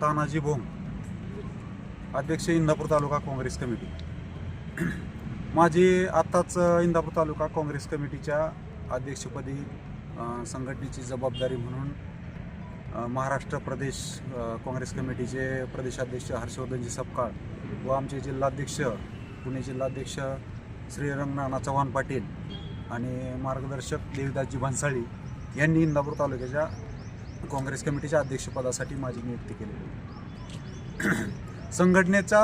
तानाजी भोंग अध्यक्ष इंदापूर तालुका काँग्रेस कमिटी. माझी आत्ताच इंदापूर तालुका काँग्रेस कमिटीच्या अध्यक्षपदी संघटनेची जबाबदारी म्हणून महाराष्ट्र प्रदेश काँग्रेस कमिटीचे प्रदेशाध्यक्ष हर्षवर्धनजी सपकाळ व आमचे जिल्हाध्यक्ष पुणे जिल्हाध्यक्ष श्रीरंग नाना चव्हाण पाटील आणि मार्गदर्शक देवीदासजी भन्साळी यांनी इंदापूर तालुक्याच्या काँग्रेस कमिटीच्या अध्यक्षपदासाठी माझी नियुक्ती केली. संघटनेचा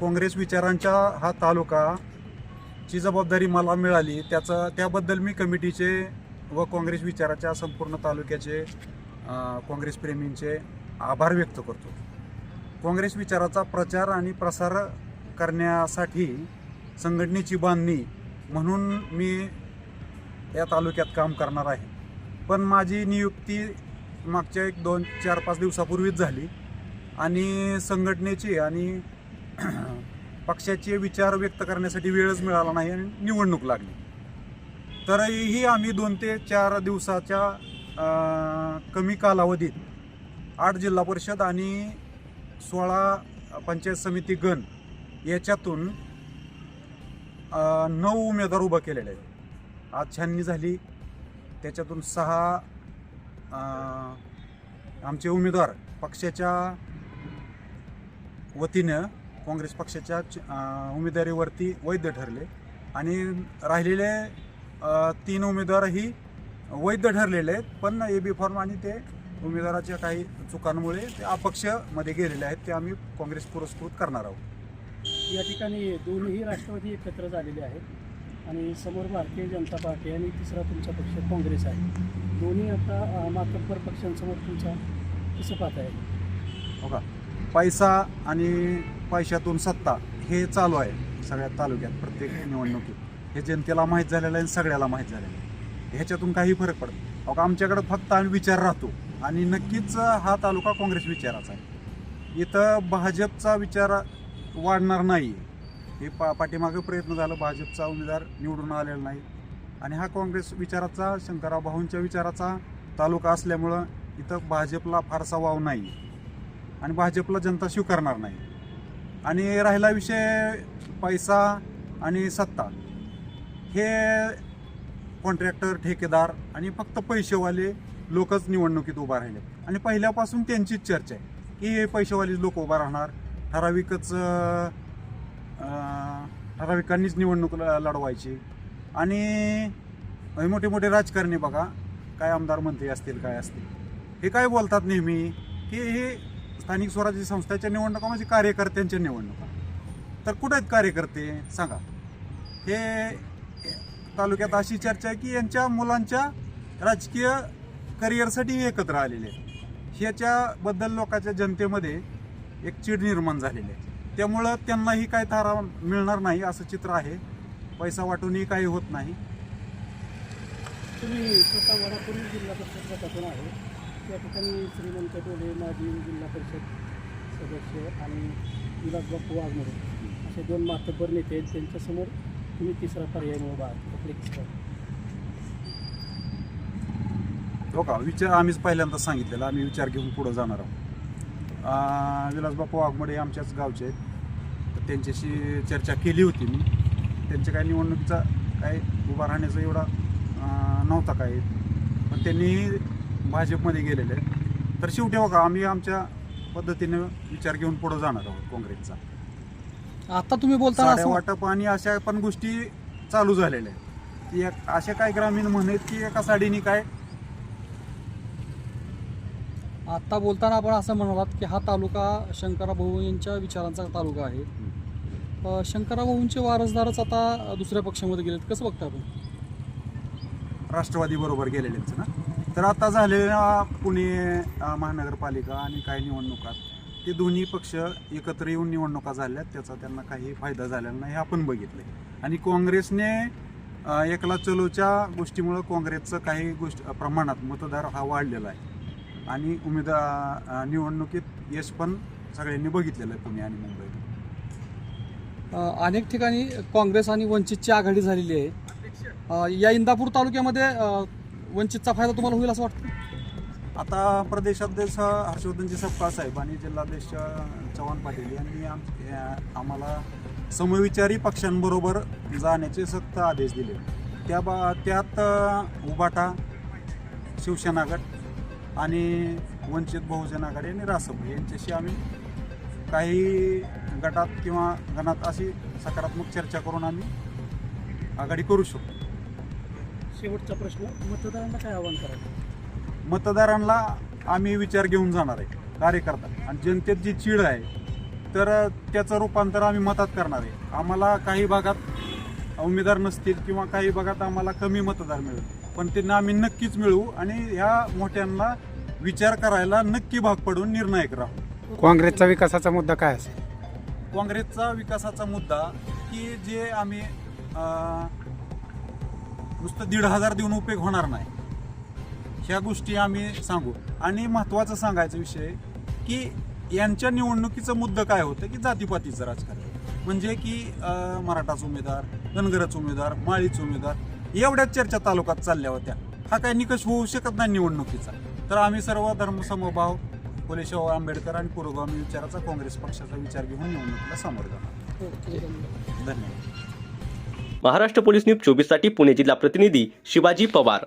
काँग्रेस विचारांच्या हा तालुका ची जबाबदारी मला मिळाली. त्याचा त्याबद्दल मी कमिटीचे व काँग्रेस विचाराच्या संपूर्ण तालुक्याचे काँग्रेसप्रेमींचे काँग्रेस प्रेमींचे आभार व्यक्त करतो. काँग्रेस विचाराचा प्रचार आणि प्रसार करण्यासाठी संघटनेची बांधणी म्हणून मी या तालुक्यात काम करणार आहे. पण माझी नियुक्ती मागच्या एक दोन चार पाच दिवसापूर्वीच झाली. आणि संघटनेची आणि पक्षाचे विचार व्यक्त करण्यासाठी वेळच मिळाला नाही आणि निवडणूक लागली. तरीही आम्ही दोन ते चार दिवसाच्या कमी कालावधीत आठ जिल्हा परिषद आणि सोळा पंचायत समिती गण याच्यातून नऊ उमेदवार उभं केलेले आहेत. आज छाननी झाली. त्याच्यातून सहा आमचे उमेदवार पक्षाच्या वतीनं काँग्रेस पक्षाच्या च- उमेदवारीवरती वैध ठरले. आणि राहिलेले तीन उमेदवारही वैध ठरलेले आहेत पण ए बी फॉर्म आणि ते उमेदवाराच्या काही चुकांमुळे ते अपक्षमध्ये गेलेले आहेत ते आम्ही काँग्रेस पुरस्कृत करणार आहोत. या ठिकाणी दोन्ही राष्ट्रवादी एकत्र झालेले आहेत. आणि समोर भारतीय जनता पार्टी आणि तिसरा तुमचा पक्ष काँग्रेस आहे. दोन्ही आता मातब्बर पक्षांसमोर तुमचा कसं पाहत आहे. हो का? पैसा आणि पैशातून सत्ता हे चालू आहे सगळ्या तालुक्यात प्रत्येक निवडणुकीत. हे जनतेला माहीत झालेलं आहे आणि सगळ्याला माहीत झालेलं आहे. ह्याच्यातून काही फरक पडत हो का फक्त आम्ही विचार राहतो आणि नक्कीच हा तालुका काँग्रेस विचाराचा आहे. इथं भाजपचा विचार वाढणार नाही हे पा पाठीमागं प्रयत्न झाला. भाजपचा उमेदवार निवडून आलेला नाही. आणि हा काँग्रेस विचाराचा शंकरराव भाऊंच्या विचाराचा तालुका असल्यामुळं इथं भाजपला फारसा वाव नाही. आणि भाजपला जनता स्वीकारणार नाही. आणि राहिला विषय पैसा आणि सत्ता. हे कॉन्ट्रॅक्टर ठेकेदार आणि फक्त पैसेवाले लोकच निवडणुकीत उभा राहिले. आणि पहिल्यापासून त्यांचीच चर्चा आहे की हे पैसेवाले लोक उभा राहणार. ठराविकच ठराविकांनीच निवडणूक ल- लढवायची. आणि मोठे मोठे राजकारणी बघा काय आमदार मंत्री असतील काय असतील. हे काय बोलतात नेहमी? की हे स्थानिक स्वराज्य संस्थेच्या निवडणुका म्हणजे कार्यकर्त्यांच्या निवडणुका. तर कुठे आहेत कार्यकर्ते? सांगा. हे तालुक्यात अशी चर्चा आहे की यांच्या मुलांच्या राजकीय करिअरसाठी एकत्र आलेले आहेत. ह्याच्याबद्दल लोकांच्या जनतेमध्ये एक चीड निर्माण झालेली आहे. त्यामुळं त्यांनाही काय थारा मिळणार नाही असं चित्र आहे. पैसा वाटूनही काही होत नाही. तुम्ही स्वतः वडापुरी जिल्हा परिषद गटातून आहे. त्या ठिकाणी श्रीमंत टोले माजी जिल्हा परिषद सदस्य आणि विलास बापू वाघमोडे असे दोन मातब्बर नेते आहेत. त्यांच्यासमोर तुम्ही तिसरा पर्याय उभा आहात. आपले तिसरा हो का? विचार आम्हीच पहिल्यांदा सांगितलेलं. आम्ही विचार घेऊन पुढं जाणार आहोत. विलासबापू वाघमोडे आमच्याच गावचे आहेत. तर त्यांच्याशी चर्चा केली होती मी. त्यांच्या काय निवडणुकीचा काय उभा राहण्याचा एवढा नव्हता काय पण त्यांनी भाजपमध्ये गेलेले आहेत. तर शेवटी का आम्ही आमच्या पद्धतीने विचार घेऊन पुढं जाणार आहोत काँग्रेसचा. आता तुम्ही असं वाटप आणि अशा पण गोष्टी चालू झालेल्या आहेत. की अशा काय ग्रामीण म्हणत की एका साडीने काय आता बोलताना आपण असं म्हणालात की हा तालुका शंकरराव भाऊ यांच्या विचारांचा तालुका आहे. अ, वारसदारच आता दुसऱ्या पक्षामध्ये गेलेत. कसं बघता आपण? राष्ट्रवादी बरोबर गेलेलेच ना? तर आता झालेल्या पुणे अ, महानगरपालिका आणि काही निवडणुकात ते दोन्ही पक्ष एकत्र येऊन निवडणुका झाल्या त्याचा त्यांना काही फायदा झालेला नाही हे आपण बघितले आणि काँग्रेसने अ, एकला चलोच्या गोष्टीमुळं काँग्रेसचं काही गोष्ट प्रमाणात मतदार हा वाढलेला आहे. आणि उमेदवार अ, निवडणुकीत यश पण सगळ्यांनी बघितलेलं आहे पुणे आणि मुंबईत. अनेक ठिकाणी काँग्रेस आणि वंचितची आघाडी झालेली आहे. या इंदापूर तालुक्यामध्ये वंचितचा फायदा तुम्हाला होईल असं वाटतं? आता प्रदेशाध्यक्ष हर्षवर्धनजी सपकाळ साहेब आणि जिल्हाध्यक्ष चव्हाण पाटील यांनी आम आम्हाला समविचारी पक्षांबरोबर जाण्याचे सक्त आदेश दिले. त्या बा त्यात उबाटा शिवसेना गट आणि वंचित बहुजन आघाडी आणि रासप यांच्याशी आम्ही काही गटात किंवा गणात अशी सकारात्मक चर्चा करून आम्ही आघाडी करू शकतो. शेवटचा प्रश्न मतदारांना काय आव्हान करायचं? मतदारांना आम्ही विचार घेऊन जाणार आहे कार्यकर्ता. आणि जनतेत जी चीड आहे तर त्याचं रूपांतर आम्ही मतात करणार आहे. आम्हाला काही भागात उमेदवार नसतील किंवा काही भागात आम्हाला कमी मतदार मिळेल पण त्यांना आम्ही नक्कीच मिळवू आणि ह्या मोठ्यांना विचार करायला नक्की भाग पडून निर्णायक राहू. काँग्रेसचा विकासाचा मुद्दा काय असेल? काँग्रेसचा विकासाचा मुद्दा की जे आम्ही नुसतं दीड हजार देऊन उपयोग होणार नाही. ह्या गोष्टी आम्ही सांगू. आणि महत्त्वाचं सांगायचा विषय की यांच्या निवडणुकीचं मुद्दा काय होतं की जातीपातीचं राजकारण. म्हणजे की अं, मराठाच उमेदवार धनगरच उमेदवार माळीच उमेदवार एवढ्याच चर्चा तालुक्यात चालल्या होत्या. हा काही निकष होऊ शकत नाही निवडणुकीचा. तर आम्ही सर्व धर्मसमभाव फुले शाहू आंबेडकर आणि पुरोगामी विचाराचा काँग्रेस पक्षाचा विचार घेऊन निवडणुकीला सामोरे जाणार. धन्यवाद. महाराष्ट्र पोलीस न्यूज चोवीससाठी पुणे जिल्हा प्रतिनिधी शिवाजी पवार.